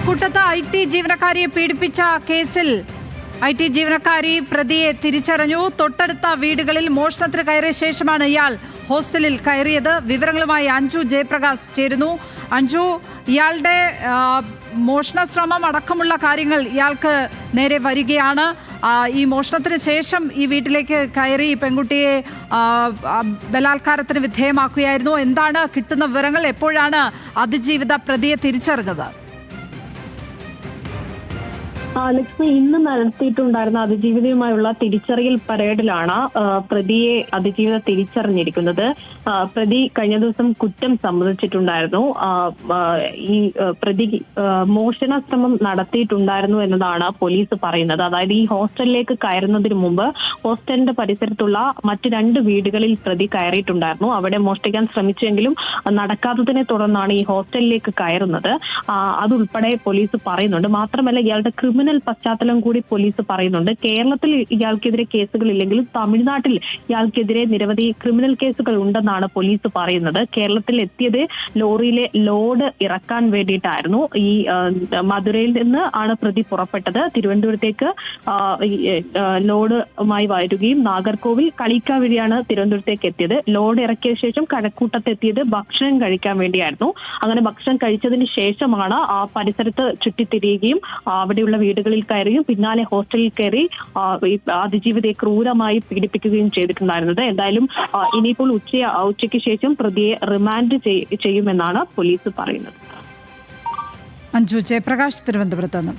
കഴക്കൂട്ടത്ത് I T ജീവനക്കാരിയെ പീഡിപ്പിച്ച കേസിൽ I T ജീവനക്കാരി പ്രതിയെ തിരിച്ചറിഞ്ഞു. തൊട്ടടുത്ത വീടുകളിൽ മോഷണത്തിന് കയറിയ ശേഷമാണ് ഇയാൾ ഹോസ്റ്റലിൽ കയറിയത്. വിവരങ്ങളുമായി അഞ്ജു ജയപ്രകാശ് ചേരുന്നു. അഞ്ജു ഇയാളുടെ മോഷണ ശ്രമം അടക്കമുള്ള കാര്യങ്ങൾ ഇയാൾക്ക് നേരെ വരികയാണ്. ഈ മോഷണത്തിന് ശേഷം ഈ വീട്ടിലേക്ക് കയറി പെൺകുട്ടിയെ ബലാത്കാരത്തിന് വിധേയമാക്കുകയായിരുന്നു. എന്താണ് കിട്ടുന്ന വിവരങ്ങൾ? എപ്പോഴാണ് അതിജീവിത പ്രതിയെ തിരിച്ചറിഞ്ഞത്? ലക്ഷ്മി ഇന്ന് നടത്തിയിട്ടുണ്ടായിരുന്ന അതിജീവിതയുമായുള്ള തിരിച്ചറിയൽ പരേഡിലാണ് പ്രതിയെ അതിജീവിത തിരിച്ചറിഞ്ഞിരിക്കുന്നത്. പ്രതി കഴിഞ്ഞ ദിവസം കുറ്റം സമ്മതിച്ചിട്ടുണ്ടായിരുന്നു. ഈ പ്രതി മോഷണ ശ്രമം നടത്തിയിട്ടുണ്ടായിരുന്നു എന്നതാണ് പോലീസ് പറയുന്നത്. അതായത് ഈ ഹോസ്റ്റലിലേക്ക് കയറുന്നതിന് മുമ്പ് ഹോസ്റ്റലിന്റെ പരിസരത്തുള്ള മറ്റ് രണ്ട് വീടുകളിൽ പ്രതി കയറിയിട്ടുണ്ടായിരുന്നു. അവിടെ മോഷ്ടിക്കാൻ ശ്രമിച്ചെങ്കിലും നടക്കാത്തതിനെ തുടർന്നാണ് ഈ ഹോസ്റ്റലിലേക്ക് കയറുന്നത്. അതുൾപ്പെടെ പോലീസ് പറയുന്നുണ്ട്. മാത്രമല്ല ഇയാളുടെ ക്രിമിനൽ പശ്ചാത്തലം കൂടി പോലീസ് പറയുന്നുണ്ട്. കേരളത്തിൽ ഇയാൾക്കെതിരെ കേസുകൾ ഇല്ലെങ്കിലും തമിഴ്നാട്ടിൽ ഇയാൾക്കെതിരെ നിരവധി ക്രിമിനൽ കേസുകൾ ഉണ്ടെന്നാണ് പോലീസ് പറയുന്നത്. കേരളത്തിൽ എത്തിയത് ലോറിയിലെ ലോഡ് ഇറക്കാൻ വേണ്ടിയിട്ടായിരുന്നു. ഈ മധുരയിൽ നിന്ന് ആണ് പ്രതി പുറപ്പെട്ടത്. തിരുവനന്തപുരത്തേക്ക് ലോഡുമായി വരികയും നാഗർകോവിൽ കളിക്ക വഴിയാണ് തിരുവനന്തപുരത്തേക്ക് എത്തിയത്. ലോഡ് ഇറക്കിയ ശേഷം കഴക്കൂട്ടത്തെത്തിയത് ഭക്ഷണം കഴിക്കാൻ വേണ്ടിയായിരുന്നു. അങ്ങനെ ഭക്ഷണം കഴിച്ചതിന് ശേഷമാണ് ആ പരിസരത്ത് ചുറ്റിത്തിരിയുകയും അവിടെയുള്ള വീടുകളിൽ കയറിയും പിന്നാലെ ഹോസ്റ്റലിൽ കയറി അതിജീവിതയെ ക്രൂരമായി പീഡിപ്പിക്കുകയും ചെയ്തിട്ടുണ്ടായിരുന്നത്. എന്തായാലും ഇനിയിപ്പോൾ ഉച്ച ഉച്ചയ്ക്ക് ശേഷം പ്രതിയെ റിമാൻഡ് ചെയ്യുമെന്നാണ് പോലീസ് പറയുന്നത്. അഞ്ജു ജയപ്രകാശ് തിരുവനന്തപുരത്ത് നിന്ന്.